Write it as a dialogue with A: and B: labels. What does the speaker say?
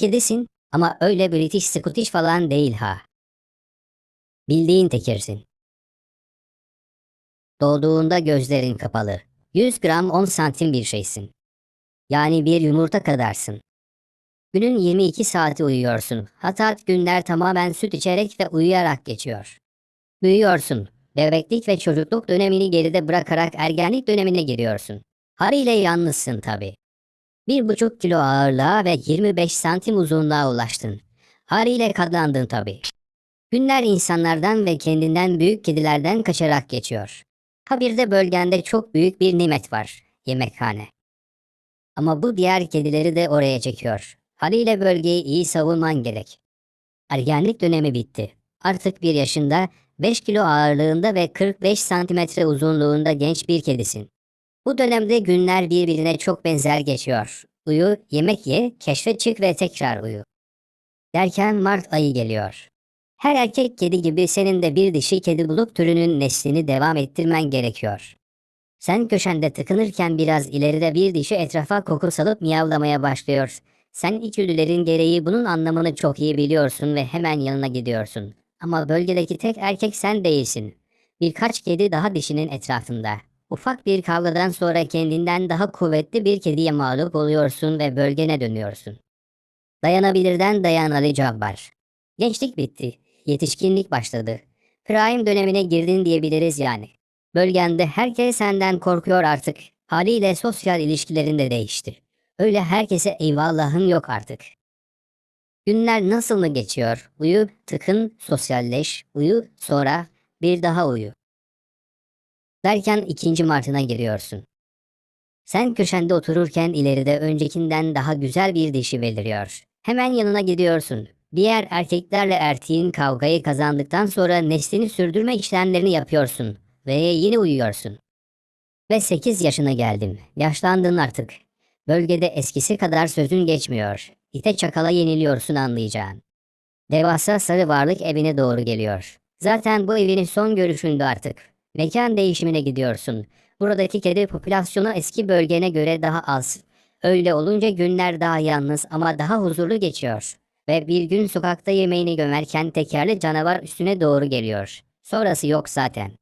A: Kedisin ama öyle British Scottish falan değil ha. Bildiğin tekirsin. Doğduğunda gözlerin kapalı. 100 gram 10 santim bir şeysin. Yani bir yumurta kadarsın. Günün 22 saati uyuyorsun. Hatta günler tamamen süt içerek ve uyuyarak geçiyor. Büyüyorsun. Bebeklik ve çocukluk dönemini geride bırakarak ergenlik dönemine giriyorsun. Haliyle yalnızsın tabi. Bir buçuk kilo ağırlığa ve 25 santim uzunluğa ulaştın. Haliyle katlandın tabi. Günler insanlardan ve kendinden büyük kedilerden kaçarak geçiyor. Ha bir de bölgende çok büyük bir nimet var. Yemekhane. Ama bu diğer kedileri de oraya çekiyor. Haliyle bölgeyi iyi savunman gerek. Ergenlik dönemi bitti. Artık bir yaşında 5 kilo ağırlığında ve 45 santimetre uzunluğunda genç bir kedisin. Bu dönemde günler birbirine çok benzer geçiyor. Uyu, yemek ye, keşfe çık ve tekrar uyu. Derken Mart ayı geliyor. Her erkek kedi gibi senin de bir dişi kedi bulup türünün neslini devam ettirmen gerekiyor. Sen köşende tıkınırken biraz ileride bir dişi etrafa koku salıp miyavlamaya başlıyor. Sen içgüdülerin gereği bunun anlamını çok iyi biliyorsun ve hemen yanına gidiyorsun. Ama bölgedeki tek erkek sen değilsin. Birkaç kedi daha dişinin etrafında. Ufak bir kavgadan sonra kendinden daha kuvvetli bir kediye mağlup oluyorsun ve bölgene dönüyorsun. Dayanabilirden dayan Ali Cabbar. Gençlik bitti. Yetişkinlik başladı. Prime dönemine girdin diyebiliriz yani. Bölgende herkes senden korkuyor artık. Haliyle sosyal ilişkilerin de değişti. Öyle herkese eyvallahın yok artık. Günler nasıl mı geçiyor? Uyu, tıkın, sosyalleş, uyu, sonra bir daha uyu. Derken ikinci martına giriyorsun. Sen köşende otururken ileride öncekinden daha güzel bir dişi beliriyor. Hemen yanına gidiyorsun. Diğer erkeklerle ertiğin kavgayı kazandıktan sonra neslini sürdürme işlemlerini yapıyorsun. Ve yine uyuyorsun. Ve 8 yaşına geldin. Yaşlandın artık. Bölgede eskisi kadar sözün geçmiyor. İte çakala yeniliyorsun anlayacağın. Devasa sarı varlık evine doğru geliyor. Zaten bu evinin son görüşündü artık. Mekan değişimine gidiyorsun. Buradaki kedi popülasyonu eski bölgene göre daha az. Öyle olunca günler daha yalnız ama daha huzurlu geçiyor. Ve bir gün sokakta yemeğini gömerken tekerli canavar üstüne doğru geliyor. Sonrası yok zaten.